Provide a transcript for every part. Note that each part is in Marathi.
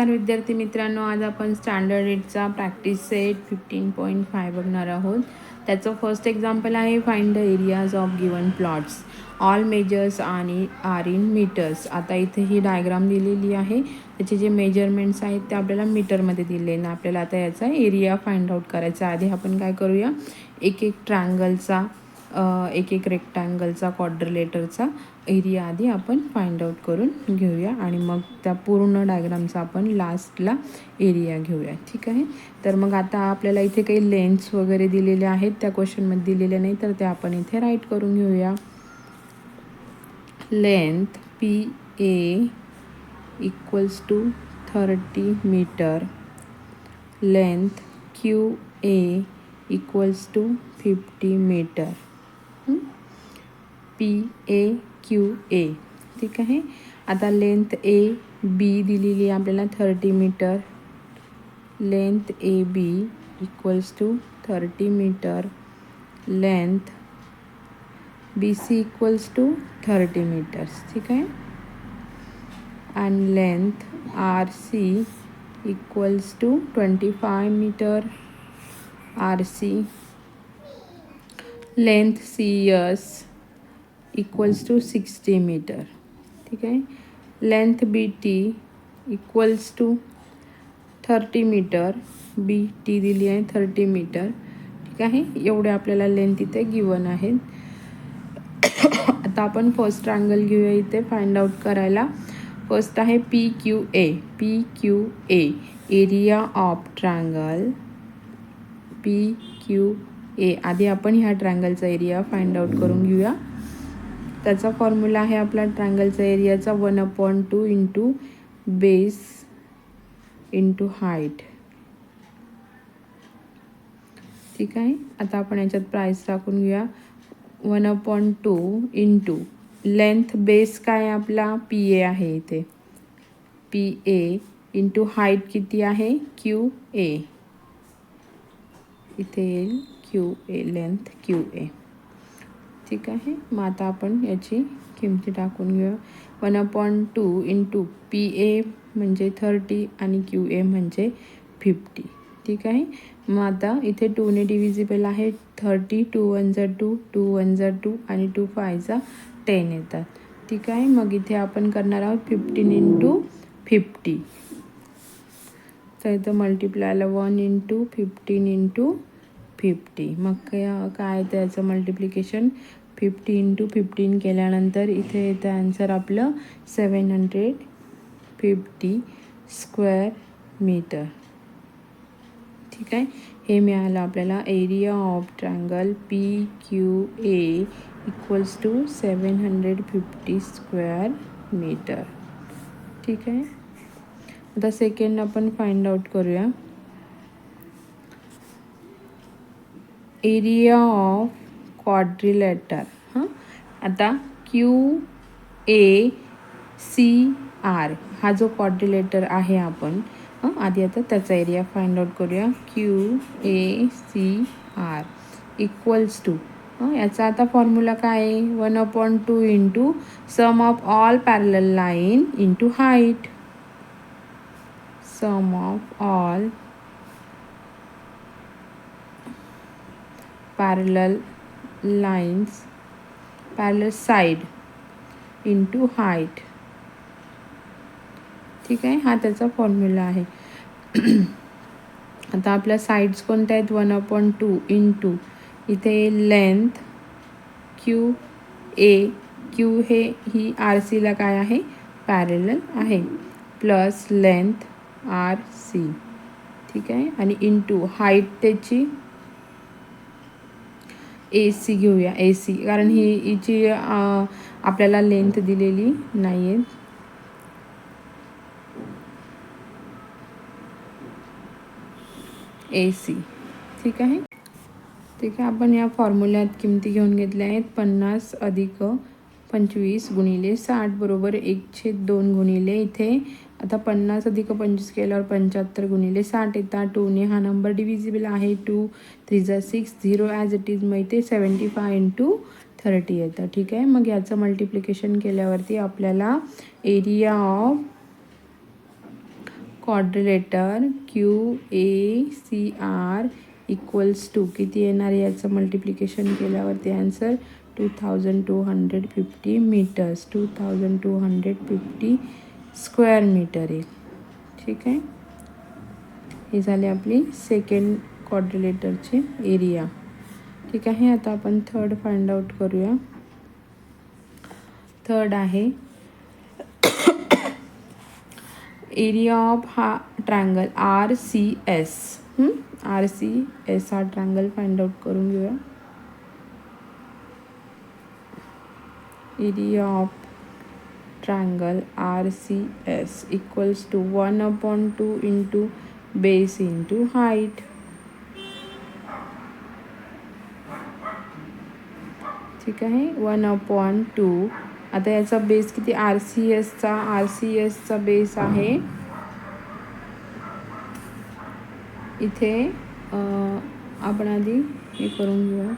नमस्कार विद्यार्थी मित्रांनो आज आपण standard एटचा practice set fifteen point five बघणार आहोत. त्याचं फर्स्ट एक्झाम्पल आहे find the areas of given plots all measures आणि आर इन मीटर्स आता इथे ही डायग्राम दिलेली आहे. त्याचे जे मेजरमेंट्स आहेत ते आपल्याला मीटरमध्ये दिले ना आपल्याला आता याचा एरिया फाइंड आउट करायचा आधी आपण काय करूया? एक एक ट्रँगलचा एक एक रेक्टँगलचा क्वाड्रिलेटरचा एरिया आधी आपण फाइंड आउट करून घेऊया आणि मग त्या पूर्ण डायग्रामचा आपण लास्टला एरिया घेऊया. ठीक आहे? तर मग आता आपल्याला इथे काही लेन्स वगैरे दिलेल्या आहेत. त्या क्वेश्चनमध्ये दिलेल्या नाही तर ते आपण इथे राईट करून घेऊया. Length P A equals to thirty metre length Q A equals to fifty metre P A Q A ठीक आहे? आता लेंथ ए बी दिलेली आपल्याला thirty metre length A B equals to thirty metre length B C equals to thirty metres ठीक आहे? And length RC equals to 25 meter. Length C yes equals to sixty metre ठीक आहे? Length B T equals to thirty metre B T दिली आहे थर्टी मीटर ठीक आहे? एवढे आपल्याला लेंथ इथे गिवन आहेत. आता आपण फर्स्ट ट्रायंगल घेऊया इथे फाइंड आउट करायला. फर्स्ट आहे P Q A P Q A area of triangle P Q A आधी आपण ह्या ट्रँगलचा एरिया फाइंड आउट करून घेऊया. त्याचा फॉर्म्युला आहे आपला ट्रँगलचा एरियाचा one upon two into base into height ठीक आहे? आता आपण याच्यात प्राईस टाकून घेऊया. One upon two into length base काय आपला? पी ए आहे इथे. पी ए इंटू हाईट किती आहे? क्यू ए इथे येईल. Q A length Q A ठीक आहे मग आता आपण याची किमती टाकून घेऊया. One upon two into P A म्हणजे थर्टी आणि क्यू ए म्हणजे फिफ्टी ठीक आहे मग आता इथे टूने डिव्हिजिबल आहे थर्टी टू वन झा टू टू वन झा टू आणि टू फायचा टेन येतात. ठीक आहे मग इथे आपण करणार आहोत फिफ्टीन इंटू फिफ्टी तर इथं मल्टिप्लायला one into fifteen into fifty मग काय काय त्याचं मल्टिप्लिकेशन फिफ्टी इंटू फिफ्टीन केल्यानंतर इथे येतं आन्सर आपलं seven hundred fifty square metre ठीक आहे? हे मिळालं आपल्याला area of triangle P Q A equals to seven hundred fifty square metre ठीक आहे? आता सेकंड आपण फाइंड आउट करूया. Area of quadrilateral. हां? आता क्यू ए सी आर हा जो क्वाड्रिलेटर आहे आपण हां? आधी आता त्याचा एरिया फाइंड आउट करूया. Q A C R equals to हां? याचा आता फॉर्म्युला काय आहे? One upon two into sum of all parallel line into height. Sum of all parallel lines parallel side into height. ठीक आहे? हा त्याचा फॉर्म्युला आहे. आता आपल्या साईड्स कोणत्या आहेत? One upon two in to इथे लेंथ क्यू ए क्यू हे ही आर सीला काय आहे? पॅरेलल आहे. प्लस लेंथ आर सी ठीक आहे? आणि इन टू हाईट त्याची ए सी घेऊया ए सी कारण ही हिची आपल्याला लेंथ दिलेली नाही आहे ए सी ठीक आहे? ठीक आहे आपण या फॉर्म्युल्यात किमती घेऊन घेतल्या आहेत पन्नास अधिक पंचवीस गुणिले साठ बरोबर एकशे दोन गुणिले इथे. आता पन्नास अधिक पंचवीस केल्यावर पंच्याहत्तर गुणिले साठ येतात टूने हा नंबर डिव्हिजिबल आहे. Two थ्रीझा six zero as it is मग इथे सेवन्टी फाय इंटू थर्टी येतं ठीक आहे. मग याचं मल्टिप्लिकेशन केल्यावरती आपल्याला area of quadrilateral Q A C R equals to किती येणार याचं मल्टिप्लिकेशन केल्यावरती? Answer two thousand two hundred fifty metres two thousand two hundred fifty square metre येईल ठीक आहे? ही झाली आपली सेकंड क्वाड्रिलेटरची एरिया ठीक आहे आता आपण थर्ड फाइंड आउट करूया. थर्ड आहे एरिया ऑफ हा triangle R C S R C S हा ट्रँगल फाइंड आउट करून घेऊया. Area triangle R C S equals to one upon two into base into height ठीक आहे? वन अपॉन टू आता याचा बेस किती? आर सी एसचा आर सी एसचा बेस आहे. इथे आपण आधी हे करून घेऊया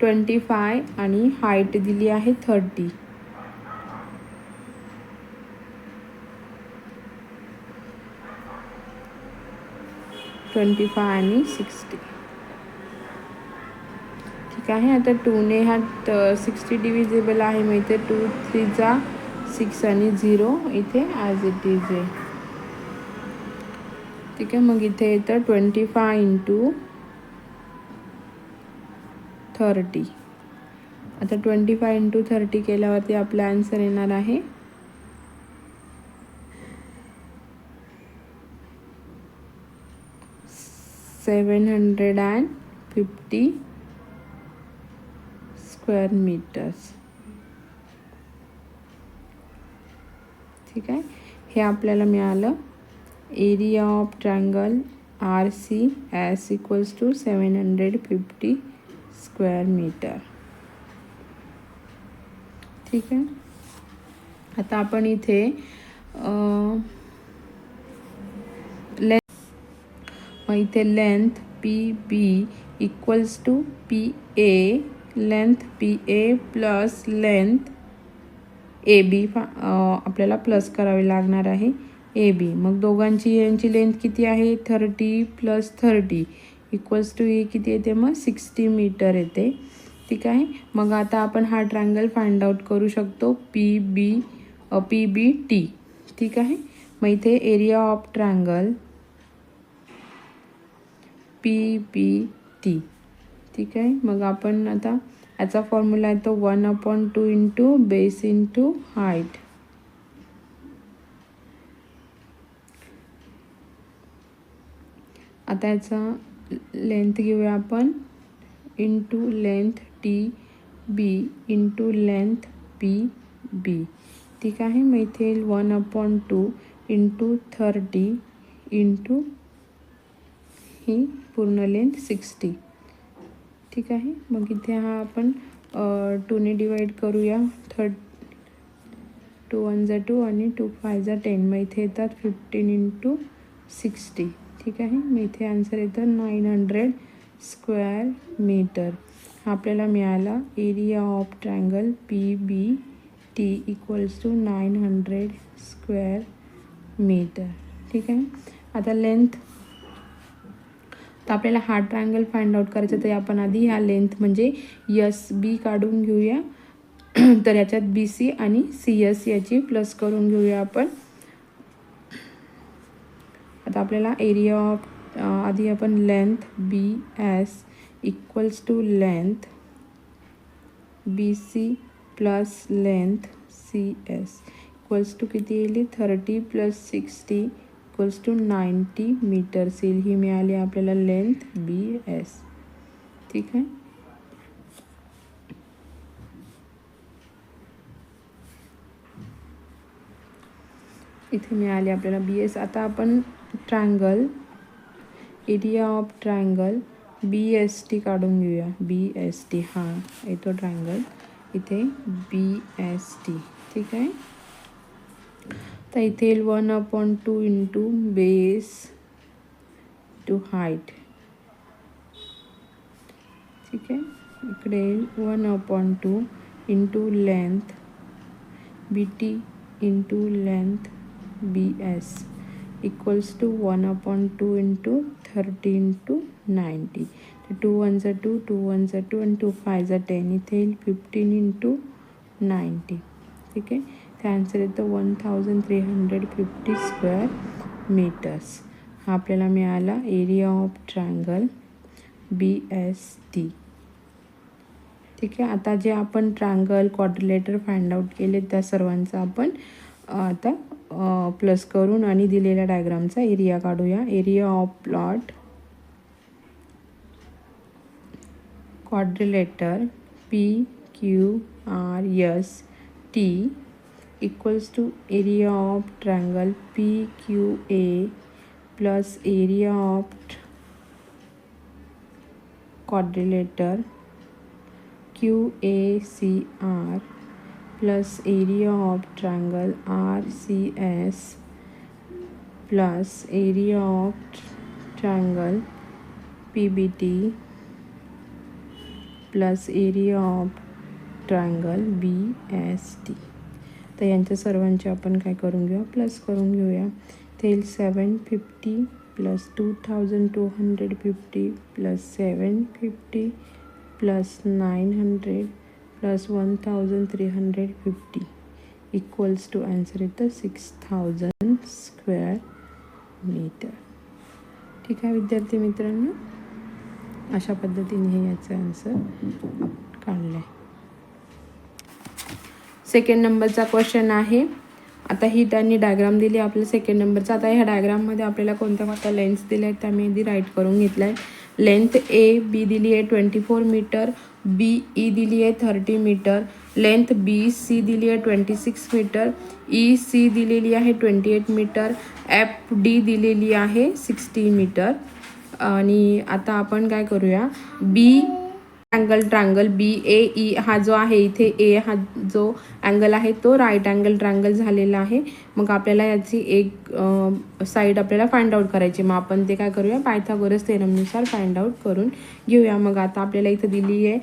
ट्वेंटी फाय आणि हाईट दिली आहे थर्टी. ट्वेंटी फाय आणि सिक्स्टी. ठीक आहे आता टूने हा सिक्स्टी डिव्हिजेबल आहे मग इथे टू थ्रीचा सिक्स आणि झिरो इथे ॲज इट इज आहे. ठीक आहे मग इथे येतं ट्वेंटी फाय इंटू थर्टी आता ट्वेंटी फाय इंटू थर्टी केल्यावरती आपला आन्सर येणार आहे. Seven hundred and fifty square metres ठीक आहे? हे आपल्याला मिळालं. Area of triangle R C S equals to seven hundred fifty square metre. ठीक आहे? आता आपण इथे लेंथ मग इथे length P B equals to P A length P A plus length A B फा आपल्याला प्लस करावी लागणार आहे ए बी मग दोघांची यांची लेंथ किती आहे? Thirty plus thirty equals to A किती येते मग? सिक्स्टी मीटर येते. ठीक आहे? मग आता आपण हा ट्रँगल फाइंड आउट करू शकतो. P B P B T ठीक आहे? मग इथे area of triangle P B T ठीक आहे? मग आपण आता याचा फॉर्म्युला येतो one upon two into base into height आता याचा लेंथ घेऊया आपण. Into length T B into length P B ठीक आहे मग इथे one upon two into thirty into ही पूर्ण लेंथ सिक्स्टी ठीक आहे मग इथे हा आपण टूने डिवाईड करूया. थर्ट टू वन जा टू आणि टू फाय जा टेन मग इथे येतात फिफ्टीन इंटू सिक्स्टी ठीक आहे. मग इथे आन्सर येतं. नाईन हंड्रेड स्क्वेअर मीटर हा आपल्याला मिळाला area of triangle P B T equals to nine hundred square metre ठीक आहे? आता लेंथ तर आपल्याला हा ट्रायंगल फाइंड आउट करायचं तर आपण आधी ह्या लेंथ म्हणजे यस बी काढून घेऊया. तर याच्यात बी सी आणि सी एस याची प्लस करून घेऊया आपण. आता आपल्याला एरिया ऑफ आधी आपण length B S equals to length B C plus length C S equals to किती येईल? Thirty plus sixty equals to ninety metres येईल. ही मिळाली आपल्याला लेंथ बी एस ठीक आहे? इथे मिळाली आपल्याला बी एस आता आपण triangle area of triangle B S T घेऊया. बी एस टी हाँ, येतो ट्रँगल इथे बी एस टी ठीक आहे? तर इथे one upon two into base two height ठीक आहे? इकडे one upon two into length B T into length B S equals to one upon two into thirty into ninety two one जा टू टू वन जा टू आणि टू फाय जा टेन इथे येईल फिफ्टीन इंटू नाईंटी ठीक आहे ते आन्सर येतं one thousand three hundred fifty square metres हा आपल्याला मिळाला area of triangle B S T ठीक आहे? आता जे आपण ट्रायंगल क्वाड्रिलेटर फाइंड आउट केले त्या सर्वांचा आपण आता प्लस करून आणि दिलेल्या डायग्रामचा एरिया काढूया. Area of plot quadrilateral P Q R S T equals to area of triangle P Q A plus area of quadrilateral Q A C R plus area of triangle RCS plus area of triangle PBT plus area of triangle B S T. तर यांच्या सर्वांचे आपण काय करून घेऊया प्लस करून घेऊया. ते येईल seven fifty plus two thousand two hundred fifty plus seven fifty plus nine hundred plus one thousand three hundred fifty equals to answer येतं सिक्स थाउजंड स्क्वेअर मीटर ठीक आहे विद्यार्थी मित्रांनो? अशा पद्धतीने हे याचं आन्सर काढलं आहे सेकंड नंबरचा क्वेश्चन आहे. आता ही त्यांनी डायग्राम दिली आपल्या सेकंड नंबरचा आता ह्या डायग्राममध्ये आपल्याला कोणत्या कोणत्या लेन्स दिल्या आहेत त्या मी आधी राईट करून घेतल्या आहेत लेंथ ए बी दिली आहे twenty four metre B E दिली आहे thirty metre length B C दिली आहे twenty six metre E C दिलेली आहे twenty eight metre F D दिलेली आहे सिक्स्टी मीटर. आणि आता आपण काय करूया? B angle triangle B A E हा जो आहे इथे ए हा जो अँगल आहे तो राईट अँगल ट्रँगल झालेला आहे. मग आपल्याला याची एक साईड आपल्याला फाइंड आउट करायची. मग आपण ते काय करूया? पायथागोरस थेरमनुसार फाइंड आउट करून घेऊया. मग आता आपल्याला इथं दिली आहे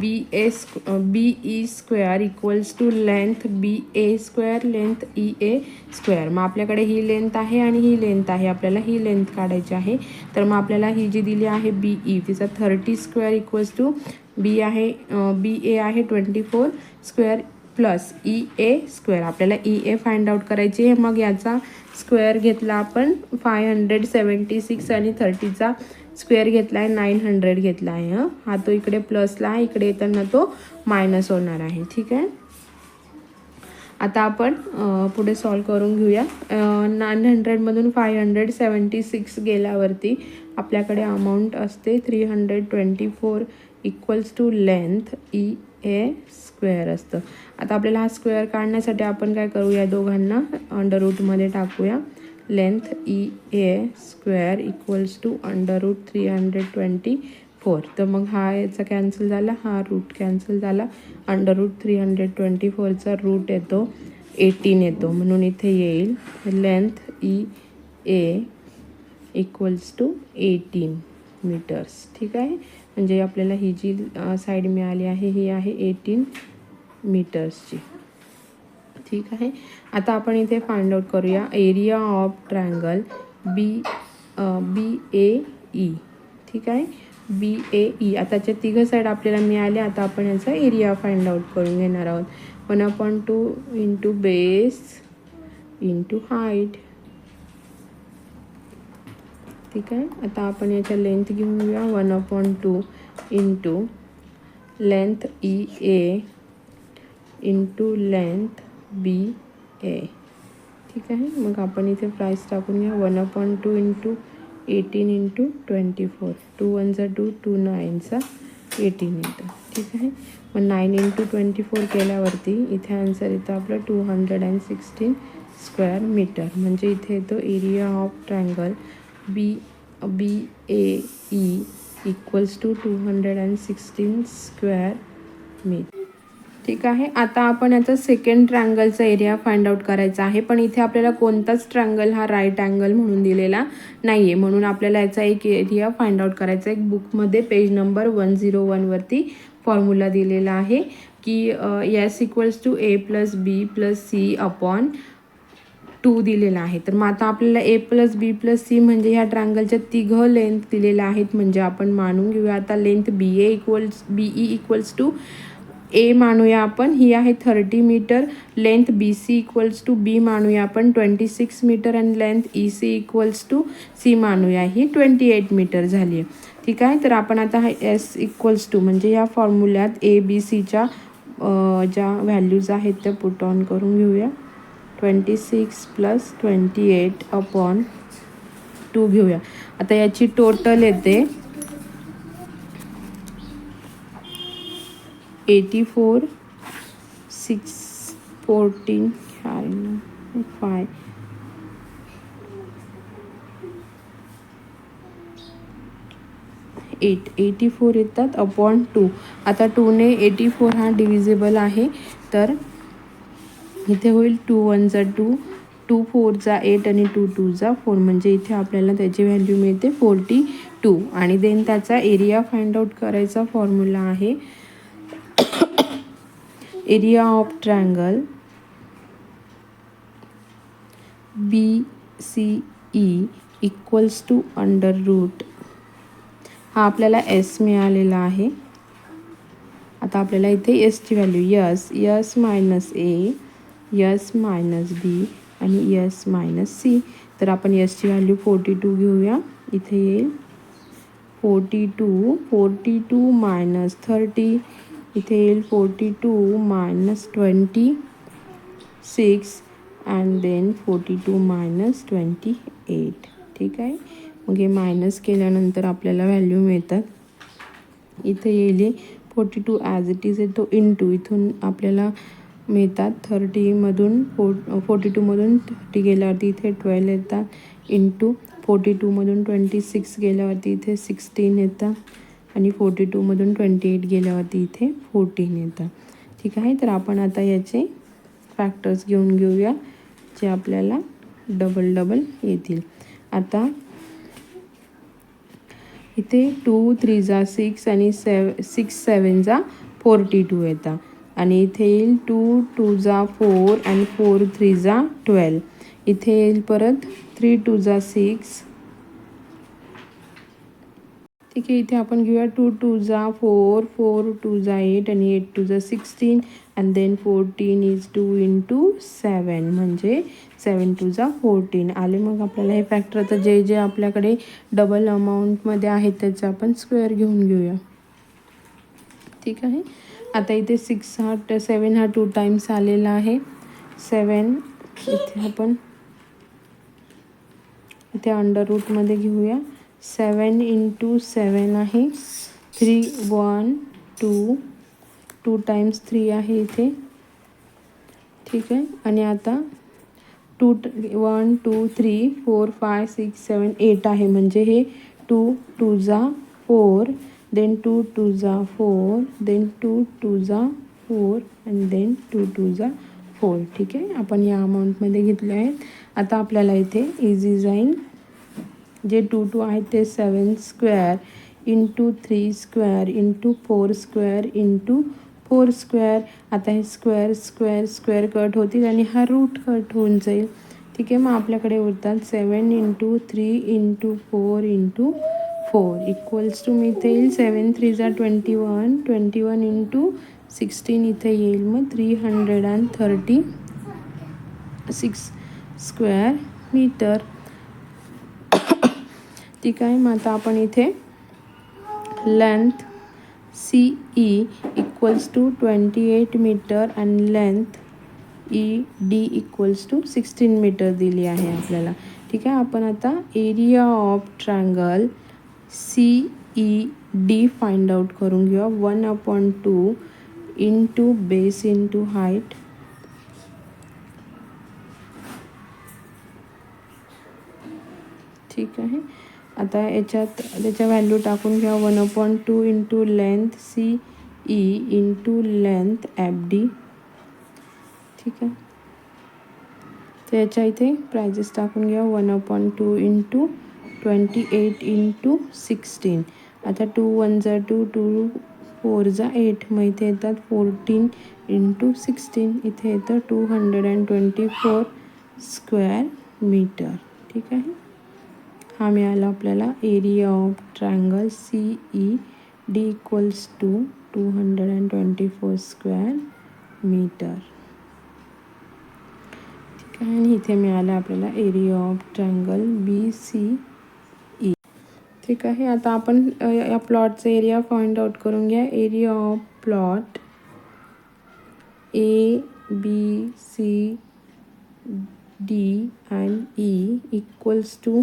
B A B E square equals to length B A square length E A square मग आपल्याकडे ही लेंथ आहे आणि ही लेंथ आहे. आपल्याला ही लेंथ काढायची आहे. तर मग आपल्याला ही जी दिली आहे बी ई तिचा thirty square equals to B आहे बी ए आहे twenty four square plus E A square. आपल्याला ई ए फाइंड आउट करायची आहे. मग याचा स्क्वेअर घेतला आपण फाय हंड्रेड सेवन्टी सिक्स आणि थर्टीचा स्क्वेअर घेतला आहे नाईन हंड्रेड घेतला आहे हं? हा तो इकडे प्लसला आहे. इकडे येताना तो मायनस होणार आहे. ठीक आहे? आता आपण पुढे सॉल्व करून घेऊया. नाईन हंड्रेडमधून फाय हंड्रेड सेवन्टी सिक्स गेल्यावरती आपल्याकडे अमाऊंट असते three hundred twenty four equals to length E A square असतं. आता आपल्याला हा स्क्वेअर काढण्यासाठी आपण काय करू या दोघांना अंडर रूटमध्ये टाकूया. Length E A square equals to under root three hundred twenty four तर मग हा याचा कॅन्सल झाला हा रूट कॅन्सल झाला. Under root three hundred twenty फोरचा रूट येतो एटीन येतो. म्हणून इथे येईल. Length E A equals to eighteen metres ठीक आहे? म्हणजे आपल्याला ही जी साईड मिळाली आहे ही आहे एटीन मीटर्सची ठीक आहे? आता आपण इथे फाइंड आउट करूया. Area of triangle B B A E ठीक आहे? बी ए ई आताच्या तिघं साईड आपल्याला मिळाले. आता आपण याचा एरिया फाइंड आउट करून घेणार आहोत. One upon two into base into height ठीक आहे. आता आपण याच्या लेंथ घेऊन घेऊया. One upon two into length E A into length B A ठीक आहे. मग आपण इथे प्राईस टाकून घ्या. One upon two into eighteen into twenty four two वनचा two two नाईनचा एटीन इंटू ठीक आहे. मग नाईन इंटू ट्वेंटी फोर केल्यावरती इथे आन्सर येतं आपलं two hundred and sixteen square metre म्हणजे इथे येतो area of triangle B B A E equals to two hundred and sixteen square मी ठीक आहे. आता आपण याचा सेकंड ट्रँगलचा एरिया फाइंड आउट करायचा आहे. पण इथे आपल्याला कोणताच ट्रँगल हा राईट अँगल म्हणून दिलेला नाही आहे म्हणून आपल्याला याचा एक एरिया फाइंड आउट करायचा एक बुकमध्ये पेज नंबर वन झिरो वनवरती फॉर्म्युला दिलेला आहे की S equals to A plus B plus C upon two दिलेला आहे. तर मग आता आपल्याला A plus B plus C म्हणजे ह्या ट्रँगलच्या तिघं लेंथ दिलेल्या आहेत म्हणजे आपण मानून घेऊया. आता length B A equals B E equals to A मानूया आपण. ही आहे thirty metre length B C equals to B मानूया आपण. Twenty six metre and length E C equals to C मानूया. ही ट्वेंटी एट मीटर झाली आहे. ठीक आहे? तर आपण आता हा एस इक्वल्स टू म्हणजे या फॉर्म्युल्यात ए बी सीच्या ज्या व्हॅल्यूज आहेत त्या पुट ऑन करून घेऊया. Twenty six plus twenty eight upon two घेऊया. आता याची टोटल येते eighty four six fourteen five eight eighty four येतात अपॉन टू. आता टूने एटी फोर हा डिव्हिजेबल आहे तर इथे होईल टू वन टू टू फोरचा एट आणि टू टूचा फोर म्हणजे इथे आपल्याला त्याची व्हॅल्यू मिळते फोर्टी टू आणि देन त्याचा एरिया फाइंड आउट करायचा फॉर्म्युला आहे. Area of triangle B C E equals to under root हा आपल्याला एस मिळालेला आहे. आता आपल्याला इथे एसची value S S minus A S minus B आणि यस मायनस सी. तर आपण यसची व्हॅल्यू फोर्टी टू घेऊया. इथे येईल. Forty two forty two minus thirty. इथे येईल forty two minus twenty six and then forty two minus twenty eight. ठीक आहे? मग हे मायनस केल्यानंतर आपल्याला व्हॅल्यू मिळतात. इथे येईल forty two as it is येतो इन टू इथून आपल्याला मिळतात. थर्टीमधून फो फोर्टी टूमधून थर्टी गेल्यावरती इथे ट्वेल्व येतात इंटू फोर्टी टूमधून ट्वेंटी सिक्स गेल्यावरती इथे सिक्स्टीन येतं. आणि फोर्टी टूमधून ट्वेंटी एट गेल्यावरती इथे फोर्टीन येतं. ठीक आहे? तर आपण आता याचे फॅक्टर्स घेऊन घेऊया जे आपल्याला डबल डबल येतील. आता इथे टू थ्री जा सिक्स आणि सेव सिक्स सेवन जा फोर्टी टू येतात आणि इथे येईल टू टू जा फोर आणि फोर थ्री जा ट्वेल्व. इथे येईल परत थ्री टू जा सिक्स. ठीक आहे इथे आपण घेऊया टू टू जा फोर फोर टू जा एट आणि एट टू जा sixteen. And then fourteen is two into seven म्हणजे सेवन टू जा फोर्टीन आले मग आपल्याला हे फॅक्टर आता जे जे आपल्याकडे डबल अमाऊंटमध्ये आहेत त्याचं आपण स्क्वेअर घेऊन घेऊया. ठीक आहे? आता इथे सिक्स हा सेवन हा टू टाइम्स आलेला आहे. सेवन इथे आपण इथे अंडर रूटमध्ये घेऊया. सेवन इंटू सेवन आहे. Three one two two times three आहे इथे. ठीक आहे? आणि आता two one two three four five six seven eight आहे. म्हणजे हे टू टू जा फोर देन टू टू जा फोर देन टू टू जा four and then two two जा फोर ठीक आहे? आपण या अमाऊंटमध्ये घेतले आहेत. आता आपल्याला इथे इझी जाईन जे टू टू आहेत ते seven square into three square into four square into four square आता हे स्क्वेअर स्क्वेअर स्क्वेअर कट होतील आणि हा रूट कट होऊन जाईल. ठीक आहे? मग आपल्याकडे उरतात seven into three into four into four equals two मी इथे येईल. सेवन थ्री जा twenty one twenty one into sixteen इथे येईल मग three hundred and thirty six square meter ठीक आहे मग आता आपण इथे length C E equals to twenty eight meter and length E D equals to sixteen meter दिली आहे आपल्याला. ठीक आहे आपण आता area of triangle C E D find out करून घेऊया one upon two into base into two height ठीक आहे आता याच्यात व्हॅल्यू टाकून घ्या one upon two into length C E into length F D ठीक आहे तर याच्या इथे प्रायजेस टाकून घ्या one upon two into twenty eight into sixteen आता टू वन जा टू टू फोर जा एट मग इथे येतात फोर्टीन इंटू सिक्स्टीन इथे येतं two hundred and twenty four square meter ठीक आहे? हा मिळाला आपल्याला area of triangle C E D equals to two hundred and twenty four square meter ठीक आहे? आणि इथे मिळालं आपल्याला area of triangle B C ठीक आहे. आता आपण अ, या प्लॉटचा एरिया फाइंड आउट घ्या. Area of plot A B C D and E equals to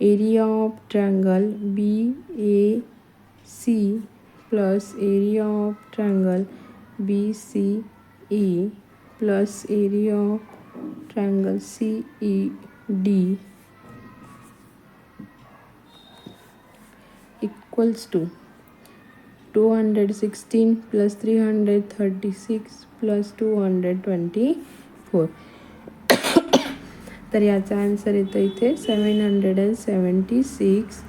area of triangle B A C plus area of triangle B C E plus area of triangle C E D equals to two hundred sixteen plus three hundred thirty six plus two hundred twenty four तर याचा आन्सर येतो इथे seven hundred and seventy six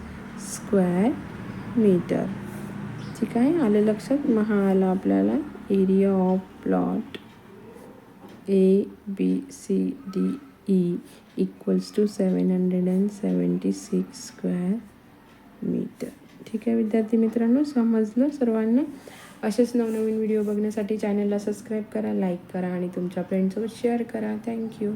square meter ठीक आहे? आलं लक्षात? मग हा आला आपल्याला. Area of plot A B C D E equals to seven hundred and seventy six square meter ठीक आहे विद्यार्थी मित्रांनो समजलं सर्वांना? असेच नवनवीन व्हिडिओ बघण्यासाठी चॅनलला सबस्क्राईब करा लाईक करा आणि तुमच्या फ्रेंडसोबत शेअर करा. थँक्यू